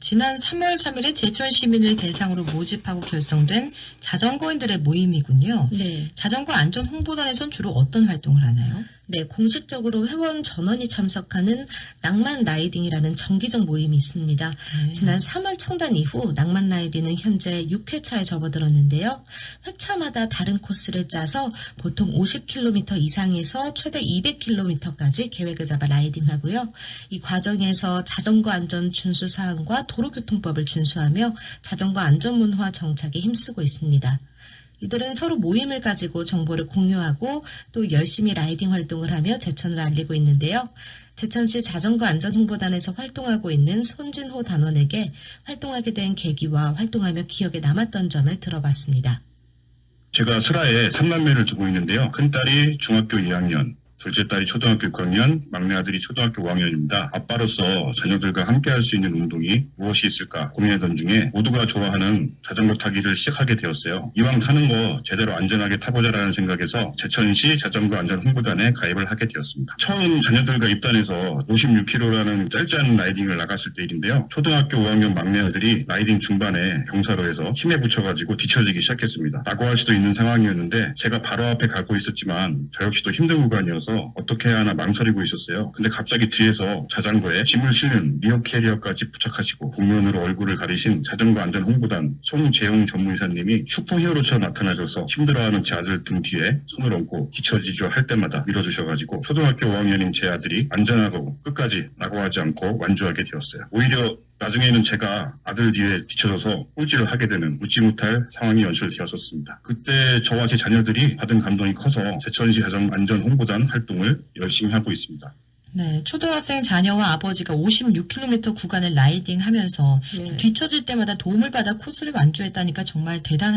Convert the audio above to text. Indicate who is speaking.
Speaker 1: 지난 3월 3일에 제천 시민을 대상으로 모집하고 결성된 자전거인들의 모임이군요.
Speaker 2: 네.
Speaker 1: 자전거 안전 홍보단에선 주로 어떤 활동을 하나요?
Speaker 2: 네, 공식적으로 회원 전원이 참석하는 낭만 라이딩이라는 정기적 모임이 있습니다.
Speaker 1: 네.
Speaker 2: 지난 3월 창단 이후 낭만 라이딩은 현재 6회차에 접어들었는데요. 회차마다 다른 코스를 짜서 보통 50km 이상에서 최대 200km까지 계획을 잡아 라이딩하고요. 이 과정에서 자전거 안전 준수 사항과 도로교통법을 준수하며 자전거 안전 문화 정착에 힘쓰고 있습니다. 이들은 서로 모임을 가지고 정보를 공유하고 또 열심히 라이딩 활동을 하며 제천을 알리고 있는데요. 제천시 자전거 안전 홍보단에서 활동하고 있는 손진호 단원에게 활동하게 된 계기와 활동하며 기억에 남았던 점을 들어봤습니다.
Speaker 3: 제가 3만 명을 두고 있는데요. 큰딸이 중학교 2학년, 둘째 딸이 초등학교 6학년, 막내 아들이 초등학교 5학년입니다. 아빠로서 자녀들과 함께 할 수 있는 운동이 무엇이 있을까 고민하던 중에 모두가 좋아하는 자전거 타기를 시작하게 되었어요. 이왕 타는 거 제대로 안전하게 타보자라는 생각에서 제천시 자전거 안전 홍보단에 가입을 하게 되었습니다. 처음 자녀들과 입단해서 56km라는 짧지 라이딩을 나갔을 때 일인데요. 초등학교 5학년 막내 아들이 라이딩 중반에 경사로에서 힘에 붙여가지고 뒤처지기 시작했습니다. 라고 할 수도 있는 상황이었는데 제가 바로 앞에 가고 있었지만 저 역시도 힘든 구간이어서 어떻게 해야 하나 망설이고 있었어요. 근데 갑자기 뒤에서 자전거에 짐을 실는 리어 캐리어까지 부착하시고 복면으로 얼굴을 가리신 자전거 안전 홍보단 송재용 전무이사님이 슈퍼히어로처럼 나타나셔서 힘들어하는 제 아들 등 뒤에 손을 얹고 뒤처지죠 할 때마다 밀어주셔가지고 초등학교 5학년인 제 아들이 안전하고 끝까지 라고 하지 않고 완주하게 되었어요. 오히려 나중에는 제가 아들 뒤에 뒤쳐져서 꼴찌를 하게 되는 웃지 못할 상황이 연출되었었습니다. 그때 저와 제 자녀들이 받은 감동이 커서 제천시 자전 안전 홍보단 활동을 열심히 하고 있습니다.
Speaker 1: 네, 초등학생 자녀와 아버지가 56km 구간을 라이딩 하면서
Speaker 2: 네.
Speaker 1: 뒤처질 때마다 도움을 받아 코스를 완주했다니까 정말 대단한